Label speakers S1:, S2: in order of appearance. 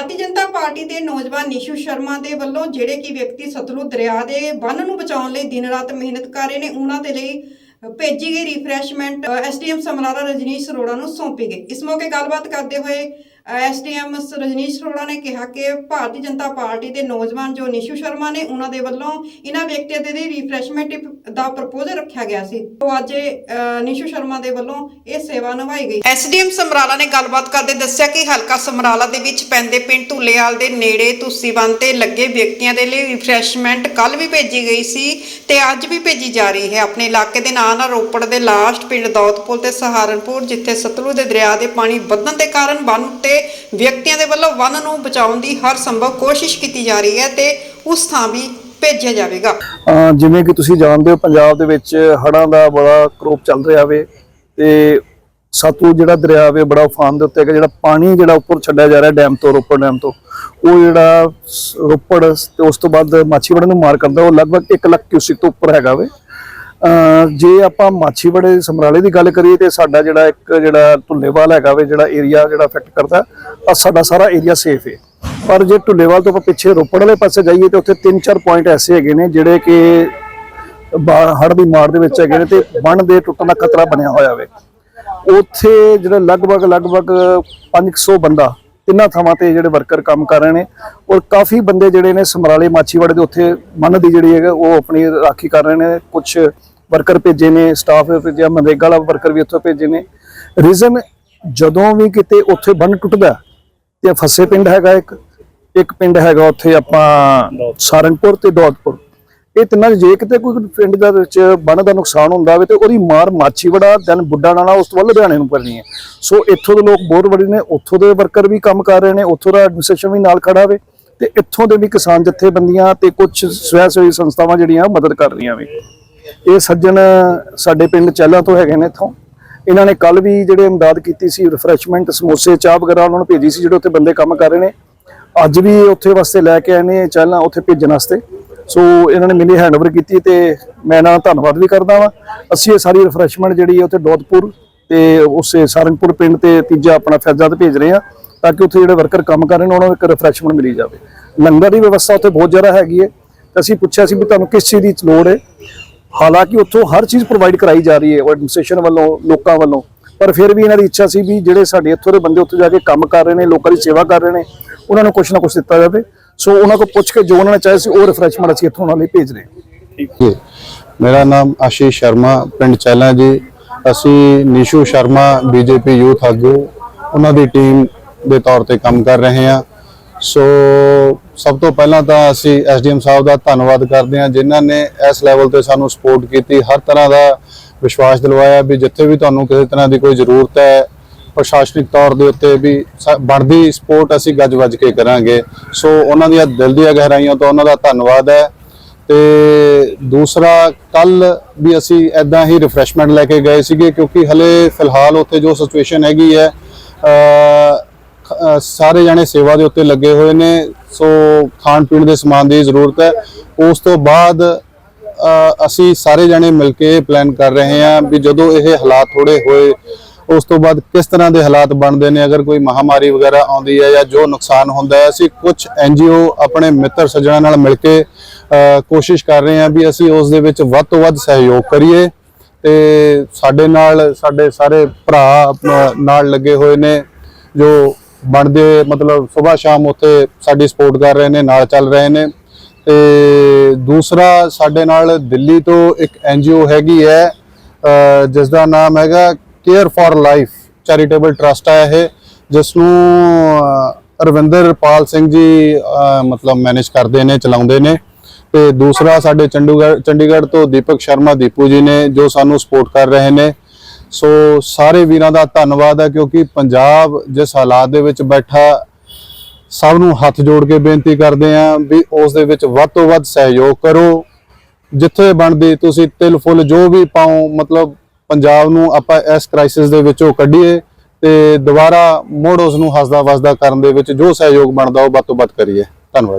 S1: Bharatiya Janata party ਦੇ ਨੌਜਵਾਨ ਨਿਸ਼ੂ ਸ਼ਰਮਾ ਦੇ ਵੱਲੋਂ ਜਿਹੜੇ ਕਿ ਵਿਅਕਤੀ ਸਤਲੁਜ ਦਰਿਆ ਦੇ ਬੰਨ ਨੂੰ ਬਚਾਉਣ ਲਈ ਦਿਨ ਰਾਤ ਮਿਹਨਤ ਕਰ ਰਹੇ ਨੇ, ਉਹਨਾਂ ਦੇ ਲਈ ਭੇਜੀ ਗਈ ਰਿਫਰੈਸ਼ਮੈਂਟ ਐਸਡੀਐਮ ਸਮਰਾਲਾ ਰਜਨੀਸ਼ ਅਰੋੜਾ ਨੂੰ ਸੌਂਪੀ ਗਈ। ਇਸ ਮੌਕੇ ਗੱਲਬਾਤ ਕਰਦੇ ਹੋਏ ਐਸਡੀਐਮ ਰਜਨੀਸ਼ ਅਰੋੜਾ ਨੇ ਕਿਹਾ ਕਿ ਭਾਰਤੀ ਜਨਤਾ ਪਾਰਟੀ ਦੇ ਨੌਜਵਾਨ ਜੋ ਨਿਸ਼ੂ ਸ਼ਰਮਾ ਨੇ, ਉਹਨਾਂ ਦੇ ਵੱਲੋਂ ਇਹਨਾਂ ਵਿਅਕਤੀਆਂ ਦੇ ਰਿਫਰੈਸ਼ਮੈਂਟ ਦਾ ਪ੍ਰਪੋਜ਼ਲ ਰੱਖਿਆ ਗਿਆ ਸੀ। ਤੋਂ ਅੱਜ ਨਿਸ਼ੂ ਸ਼ਰਮਾ ਦੇ ਵੱਲੋਂ ਇਹ ਸੇਵਾ ਨਿਭਾਈ ਗਈ। ਐਸਡੀਐਮ ਸਮਰਾਲਾ ਨੇ ਗੱਲਬਾਤ ਕਰਦੇ ਦੱਸਿਆ ਕਿ ਹਲਕਾ ਸਮਰਾਲਾ ਦੇ ਵਿੱਚ ਪੈਂਦੇ ਪਿੰਡ ਧੁੱਲੇਵਾਲ ਦੇ ਨੇੜੇ ਤੁਸੀਬੰਦ ਤੇ ਲੱਗੇ ਵਿਅਕਤੀਆਂ ਦੇ ਲਈ ਰਿਫਰੈਸ਼ਮੈਂਟ ਕੱਲ ਵੀ ਭੇਜੀ ਗਈ ਸੀ ਤੇ ਅੱਜ ਵੀ ਭੇਜੀ ਜਾ ਰਹੀ ਹੈ। ਆਪਣੇ ਇਲਾਕੇ ਦੇ ਨਾਂ ਨਾਲ ਰੋਪੜ ਦੇ ਲਾਸਟ ਪਿੰਡ ਦੌਤਪੁਰ ਤੇ ਸਹਾਰਨਪੁਰ, ਜਿੱਥੇ ਸਤਲੁਜ ਦੇ ਦਰਿਆ ਦੇ ਪਾਣੀ ਵਧਣ ਦੇ ਕਾਰਨ ਬੰਨ ਉੱਤੇ ਵਿਅਕਤੀਆਂ ਦੇ ਵੱਲੋਂ ਵਨ ਨੂੰ ਬਚਾਉਣ ਦੀ ਹਰ ਸੰਭਵ ਕੋਸ਼ਿਸ਼ ਕੀਤੀ ਜਾ ਰਹੀ ਹੈ ਤੇ ਉਸ ਥਾਂ ਵੀ ਭੇਜਿਆ ਜਾਵੇਗਾ।
S2: ਜਿਵੇਂ ਕਿ ਤੁਸੀਂ ਜਾਣਦੇ ਹੋ, ਪੰਜਾਬ ਦੇ ਵਿੱਚ ਹੜ੍ਹਾਂ ਦਾ ਬੜਾ ਕਰੋਪ ਚੱਲ ਰਿਹਾ ਵੇ ਤੇ ਸਤਲੁਜ ਜਿਹੜਾ ਦਰਿਆ ਵੇ ਬੜਾ ਉਫਾਨ ਦੇ ਉੱਤੇ ਹੈਗਾ, ਜਿਹੜਾ ਪਾਣੀ ਜਿਹੜਾ ਉੱਪਰ ਛੱਡਿਆ ਜਾ ਰਿਹਾ ਡੈਮ ਤੋਂ, ਰੋਪੜ ਡੈਮ ਤੋਂ, ਉਹ ਜਿਹੜਾ ਰੋਪੜ ਤੇ ਉਸ ਤੋਂ ਬਾਅਦ ਮਾਛੀਵਾੜੇ ਨੂੰ ਮਾਰ ਕਰਦਾ, ਉਹ ਲਗਭਗ 1 ਲੱਖ ਕਿਊਸਿਕ ਤੋਂ ਉੱਪਰ ਹੈਗਾ ਵੇ। ਜੇ ਆਪਾਂ ਮਾਛੀਵਾੜੇ ਸਮਰਾਲੇ ਦੀ ਗੱਲ ਕਰੀਏ ਤੇ ਸਾਡਾ ਜਿਹੜਾ ਇੱਕ ਜਿਹੜਾ ਢੁੱਲੇਵਾਲ ਹੈਗਾ ਵੇ, ਜਿਹੜਾ ਏਰੀਆ ਜਿਹੜਾ ਅਫੈਕਟ ਕਰਦਾ ਆ ਸਾਡਾ ਸਾਰਾ ਏਰੀਆ ਸੇਫ ਹੈ ਪਰ ਜੇ ਢੁੱਲੇਵਾਲ ਤੋਂ ਆਪਾਂ ਪਿੱਛੇ ਰੋਪੜ ਵਾਲੇ ਪਾਸੇ ਜਾਈਏ ਤੇ ਉੱਥੇ 3-4 ਪੁਆਇੰਟ ਐਸੇ ਹੈਗੇ ਨੇ ਜਿਹੜੇ ਕਿ ਹੜ ਦੀ ਮਾਰ ਦੇ ਵਿੱਚ ਹੈਗੇ ਨੇ ਤੇ ਬੰਨ ਦੇ ਟੁੱਟਣ ਦਾ ਖਤਰਾ ਬਣਿਆ ਹੋਇਆ ਵੇ। ਉੱਥੇ ਜਿਹੜਾ ਲਗਭਗ ਲਗਭਗ 500 ਬੰਦਾ ਤਿੰਨਾਂ ਥਾਵਾਂ ਤੇ ਜਿਹੜੇ ਵਰਕਰ ਕੰਮ ਕਰ ਰਹੇ ਨੇ ਔਰ ਕਾਫੀ ਬੰਦੇ ਜਿਹੜੇ ਨੇ ਸਮਰਾਲੇ ਮਾਛੀਵਾੜੇ ਦੇ ਉੱਥੇ ਮੰਨ ਦੀ ਜਿਹੜੀ ਹੈਗਾ ਉਹ ਆਪਣੀ ਰਾਖੀ ਕਰ ਰਹੇ ਨੇ। ਕੁਝ ਵਰਕਰ ਭੇਜੇ ਨੇ ਸਟਾਫ ਭੇਜਿਆ ਮਨਰੇਗਾ ਵਾਲਾ ਵਰਕਰ ਵੀ ਉੱਥੋਂ ਭੇਜੇ ਨੇ। ਰੀਜ਼ਨ ਜਦੋਂ ਵੀ ਕਿਤੇ ਉੱਥੇ ਬੰਨ ਟੁੱਟਦਾ ਤੇ ਫੱਸੇ ਪਿੰਡ ਹੈਗਾ ਇੱਕ ਇੱਕ ਪਿੰਡ ਹੈਗਾ ਉੱਥੇ ਆਪਾਂ ਸਾਰੰਗਪੁਰ ਤੇ ਦੌਦਪੁਰ ਇਹ ਤਿੰਨਾਂ 'ਚ ਜੇ ਕਿਤੇ ਕੋਈ ਪਿੰਡ ਦਾ ਵਿੱਚ ਬੰਨ ਦਾ ਨੁਕਸਾਨ ਹੁੰਦਾ ਹੋਵੇ ਤੇ ਉਹਦੀ ਮਾਰ ਮਾਛੀਵਾੜਾ ਦੈਨ ਬੁੱਢਾ ਨਾਲਾ ਉਸ ਤੋਂ ਬਾਅਦ ਲੁਧਿਆਣੇ ਨੂੰ ਕਰਨੀ ਹੈ। ਸੋ ਇੱਥੋਂ ਦੇ ਲੋਕ ਬਹੁਤ ਬੜੇ ਨੇ, ਉੱਥੋਂ ਦੇ ਵਰਕਰ ਵੀ ਕੰਮ ਕਰ ਰਹੇ ਨੇ, ਉੱਥੋਂ ਦਾ ਐਡਮਿਨਿਸਟ੍ਰੇਸ਼ਨ ਵੀ ਨਾਲ ਖੜਾ ਹੋਵੇ ਤੇ ਇੱਥੋਂ ਦੇ ਵੀ ਕਿਸਾਨ ਜਥੇਬੰਦੀਆਂ ਤੇ ਕੁਝ ਸਵੈ ਸੇਵੀ ਸੰਸਥਾਵਾਂ ਜਿਹੜੀਆਂ ਮਦਦ ਕਰ ਰਹੀਆਂ ਵੀ ਇਹ ਸੱਜਣ ਸਾਡੇ ਪਿੰਡ ਚਹਿਲਾਂ ਤੋਂ ਹੈਗੇ ਨੇ ਇੱਥੋਂ। ਇਹਨਾਂ ਨੇ ਕੱਲ ਵੀ ਜਿਹੜੇ ਇਮਦਾਦ ਕੀਤੀ ਸੀ ਰਿਫਰੈਸ਼ਮੈਂਟ ਸਮੋਸੇ, ਚਾਹ ਵਗੈਰਾ ਉਹਨਾਂ ਨੂੰ ਭੇਜੀ ਸੀ, ਜਿਹੜੇ ਉੱਥੇ ਬੰਦੇ ਕੰਮ ਕਰ ਰਹੇ ਨੇ। ਅੱਜ ਵੀ ਉੱਥੇ ਵਾਸਤੇ ਲੈ ਕੇ ਆਏ ਨੇ ਚਹਿਲਾਂ ਉੱਥੇ ਭੇਜਣ ਵਾਸਤੇ। ਸੋ ਇਹਨਾਂ ਨੇ ਮੈਨੂੰ ਹੈਂਡਓਵਰ ਕੀਤੀ ਤੇ ਮੈਂ ਇਹਨਾਂ ਦਾ ਧੰਨਵਾਦ ਵੀ ਕਰਦਾ ਵਾਂ। ਅਸੀਂ ਇਹ ਸਾਰੀ ਰਿਫਰੈਸ਼ਮੈਂਟ ਜਿਹੜੀ ਹੈ ਉੱਥੇ ਦੋਦਪੁਰ ਤੇ ਉਸੇ ਸਾਰੰਗਪੁਰ ਪਿੰਡ ਤੇ ਤੀਜਾ ਆਪਣਾ ਫੈਜ਼ਾਦ ਭੇਜ ਰਹੇ ਆ ਤਾਂ ਕਿ ਉੱਥੇ ਜਿਹੜੇ ਵਰਕਰ ਕੰਮ ਕਰ ਰਹੇ ਨੇ, ਉਹਨਾਂ ਨੂੰ ਇੱਕ ਰਿਫਰੈਸ਼ਮੈਂਟ ਮਿਲੀ ਜਾਵੇ। ਲੰਗਰ ਦੀ ਵਿਵਸਥਾ ਉੱਥੇ ਬਹੁਤ ਜ਼ਿਆਦਾ ਹੈਗੀ ਹੈ। ਤੇ ਅਸੀਂ ਪੁੱਛਿਆ ਸੀ ਵੀ ਤੁਹਾਨੂੰ ਕਿਸ ਚੀਜ਼ ਦੀ ਲੋੜ ਹੈ? ਹਾਲਾਂਕਿ ਉੱਥੋਂ ਹਰ ਚੀਜ਼ ਪ੍ਰੋਵਾਈਡ ਕਰਾਈ ਜਾ ਰਹੀ ਹੈ ਐਡਮਿਨਿਸਟ੍ਰੇਸ਼ਨ ਵੱਲੋਂ, ਲੋਕਾਂ ਵੱਲੋਂ। ਪਰ ਫਿਰ ਵੀ ਇਹਨਾਂ ਦੀ ਇੱਛਾ ਸੀ ਵੀ ਜਿਹੜੇ ਸਾਡੇ ਇੱਥੋਂ ਦੇ ਬੰਦੇ ਉੱਥੇ ਜਾ ਕੇ ਕੰਮ ਕਰ ਰਹੇ ਨੇ, ਲੋਕਾਂ ਦੀ ਸੇਵਾ ਕਰ ਰਹੇ ਨੇ, ਉਹਨਾਂ ਨੂੰ ਕੁਝ ਨਾ ਕੁਝ ਦਿੱਤਾ ਜਾਵੇ। ਸੋ ਉਹਨਾਂ ਕੋਲ ਪੁੱਛ ਕੇ ਜੋ ਉਹਨਾਂ ਨੇ ਚਾਹੇ ਸੀ ਉਹ ਰਿਫਰੈਸ਼ਮੈਂਟ ਅਸੀਂ ਇੱਥੋਂ ਉਹਨਾਂ ਲਈ ਭੇਜ ਰਹੇ ਹਾਂ।
S3: ਜੀ ਮੇਰਾ ਨਾਮ ਆਸ਼ੀਸ਼ ਸ਼ਰਮਾ, ਪਿੰਡ ਚੈਲਾ ਜੀ। ਅਸੀਂ ਨਿਸ਼ੂ ਸ਼ਰਮਾ, ਬੀਜੇਪੀ ਯੂਥ ਆਗੂ। ਉਹਨਾਂ ਦੀ ਟੀਮ ਦੇ ਤੌਰ ਤੇ ਕੰਮ ਕਰ ਰਹੇ ਹਾਂ। ਸੋ ਸਭ ਤੋਂ ਪਹਿਲਾਂ ਤਾਂ ਅਸੀਂ ਐਸਡੀਐਮ ਸਾਹਿਬ ਦਾ ਧੰਨਵਾਦ ਕਰਦੇ ਹਾਂ, ਜਿਨ੍ਹਾਂ ਨੇ ਇਸ ਲੈਵਲ ਤੇ ਸਾਨੂੰ ਸਪੋਰਟ ਕੀਤੀ। ਹਰ ਤਰ੍ਹਾਂ ਦਾ ਵਿਸ਼ਵਾਸ ਦਿਲਵਾਇਆ ਵੀ ਜਿੱਥੇ ਵੀ ਤੁਹਾਨੂੰ ਕਿਸੇ ਤਰ੍ਹਾਂ ਦੀ ਕੋਈ ਜ਼ਰੂਰਤ ਹੈ ਪ੍ਰਸ਼ਾਸਨਿਕ ਤੌਰ ਦੇ ਉੱਤੇ ਵੀ ਸ- ਬਣਦੀ ਸਪੋਰਟ ਅਸੀਂ ਗੱਜ ਵੱਜ ਕੇ ਕਰਾਂਗੇ। ਸੋ ਉਹਨਾਂ ਦੀਆਂ ਦਿਲ ਦੀਆਂ ਗਹਿਰਾਈਆਂ ਤੋਂ ਉਹਨਾਂ ਦਾ ਧੰਨਵਾਦ ਹੈ। ਤੇ ਦੂਸਰਾ, ਕੱਲ ਵੀ ਅਸੀਂ ਐਦਾਂ ਹੀ ਰਿਫਰੈਸ਼ਮੈਂਟ ਲੈ ਕੇ ਗਏ ਸੀਗੇ ਕਿਉਂਕਿ ਹਲੇ ਫਿਲਹਾਲ ਉੱਥੇ ਜੋ ਸਿਚੁਏਸ਼ਨ ਹੈਗੀ ਹੈ ਸਾਰੇ ਜਾਣੇ ਸੇਵਾ ਦੇ ਉੱਤੇ ਲੱਗੇ ਹੋਏ ਨੇ। ਸੋ ਖਾਣ ਪੀਣ ਦੇ ਸਮਾਨ ਦੀ ਜ਼ਰੂਰਤ ਹੈ। ਉਸ ਤੋਂ ਬਾਅਦ ਅਸੀਂ ਸਾਰੇ ਜਾਣੇ ਮਿਲ ਕੇ ਪਲਾਨ ਕਰ ਰਹੇ ਹਾਂ ਵੀ ਜਦੋਂ ਇਹ ਹਾਲਾਤ ਥੋੜੇ ਹੋਏ ਉਸ ਤੋਂ ਬਾਅਦ ਕਿਸ ਤਰ੍ਹਾਂ ਦੇ ਹਾਲਾਤ ਬਣਦੇ ਨੇ? ਅਗਰ ਕੋਈ ਮਹਾਮਾਰੀ ਵਗੈਰਾ ਆਉਂਦੀ ਹੈ ਜਾਂ ਜੋ ਨੁਕਸਾਨ ਹੁੰਦਾ ਹੈ ਅਸੀਂ ਕੁਝ ਐਨਜੀਓ ਆਪਣੇ ਮਿੱਤਰ ਸੱਜਣਾਂ ਨਾਲ ਮਿਲ ਕੇ ਕੋਸ਼ਿਸ਼ ਕਰ ਰਹੇ ਹਾਂ ਵੀ ਅਸੀਂ ਉਸ ਦੇ ਵਿੱਚ ਵੱਧ ਤੋਂ ਵੱਧ ਸਹਿਯੋਗ ਕਰੀਏ ਤੇ ਸਾਡੇ ਨਾਲ ਸਾਡੇ ਸਾਰੇ ਭਰਾ ਨਾਲ ਲੱਗੇ ਹੋਏ ਨੇ ਜੋ ਬਣਦੇ ਮਤਲਬ ਸਵੇਰ ਸ਼ਾਮ ਉੱਥੇ ਸਾਡੀ ਸਪੋਰਟ ਕਰ ਰਹੇ ਨੇ ਨਾਲ ਚੱਲ ਰਹੇ ਨੇ। ਤੇ ਦੂਸਰਾ ਸਾਡੇ ਨਾਲ ਦਿੱਲੀ ਤੋਂ ਇੱਕ ਐਨਜੀਓ ਹੈਗੀ ਹੈ ਅ, ਜਿਸ ਦਾ ਨਾਮ ਹੈਗਾ care for life charitable trust ਹੈ ਇਹ ਜਿਸ ਨੂੰ ਅ, ਰਵਿੰਦਰ ਪਾਲ ਸਿੰਘ ਜੀ ਮਤਲਬ ਮੈਨੇਜ ਕਰਦੇ ਨੇ ਚਲਾਉਂਦੇ ਨੇ। ਤੇ ਦੂਸਰਾ ਸਾਡੇ ਚੰਡੀਗੜ੍ਹ ਚੰਡੀਗੜ੍ਹ ਤੋਂ ਦੀਪਕ ਸ਼ਰਮਾ ਦੀਪੂ ਜੀ ਨੇ ਜੋ ਸਾਨੂੰ ਸਪੋਰਟ ਕਰ ਰਹੇ ਨੇ। ਸੋ ਸਾਰੇ ਵੀਰਾਂ ਦਾ ਧੰਨਵਾਦ ਹੈ ਕਿਉਂਕਿ ਪੰਜਾਬ ਜਿਸ ਹਾਲਾਤ ਦੇ ਵਿੱਚ ਬੈਠਾ ਸਭ ਨੂੰ ਹੱਥ ਜੋੜ ਕੇ ਬੇਨਤੀ ਕਰਦੇ ਆਂ ਵੀ ਉਸ ਦੇ ਵਿੱਚ ਵੱਧ ਤੋਂ ਵੱਧ ਸਹਿਯੋਗ ਕਰੋ। ਜਿੱਥੇ ਬਣਦੀ ਤੁਸੀਂ ਤਿਲ ਫੁੱਲ ਜੋ ਵੀ ਪਾਓ ਮਤਲਬ ਪੰਜਾਬ ਨੂੰ ਆਪਾਂ ਇਸ ਕ੍ਰਾਈਸਿਸ ਦੇ ਵਿੱਚੋਂ ਕੱਢੀਏ ਤੇ ਦੁਬਾਰਾ ਮੁੜ ਉਸ ਨੂੰ ਹੱਸਦਾ ਵਸਦਾ ਕਰਨ ਦੇ ਵਿੱਚ ਜੋ ਸਹਿਯੋਗ ਬਣਦਾ ਉਹ ਵੱਧ ਤੋਂ ਵੱਧ ਕਰੀਏ। ਧੰਨਵਾਦ।